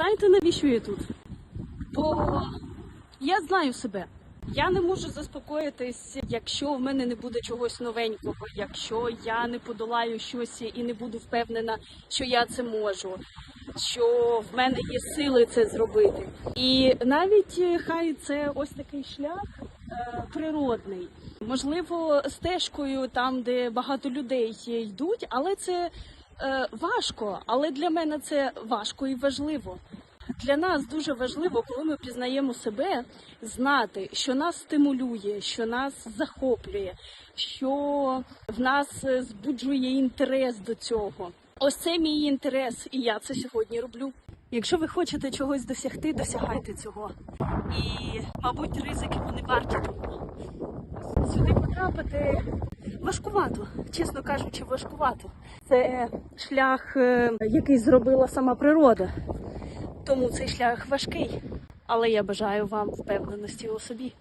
Знаєте, навіщо я тут? Бо я знаю себе. Я не можу заспокоїтись, якщо в мене не буде чогось новенького, якщо я не подолаю щось і не буду впевнена, що я це можу, що в мене є сили це зробити. І навіть е, хай це ось такий шлях е, природний, можливо, стежкою там, де багато людей йдуть, але це е, важко. Але для мене це важко і важливо. Для нас дуже важливо, коли ми пізнаємо себе, знати, що нас стимулює, що нас захоплює, що в нас е, збуджує інтерес до цього. Ось це мій інтерес, і я це сьогодні роблю. Якщо ви хочете чогось досягти, досягайте цього. І, мабуть, ризики вони варті того. Сюди потрапити важкувато, чесно кажучи, важкувато. Це шлях, е, який зробила сама природа. Тому цей шлях важкий, але я бажаю вам впевненості у собі.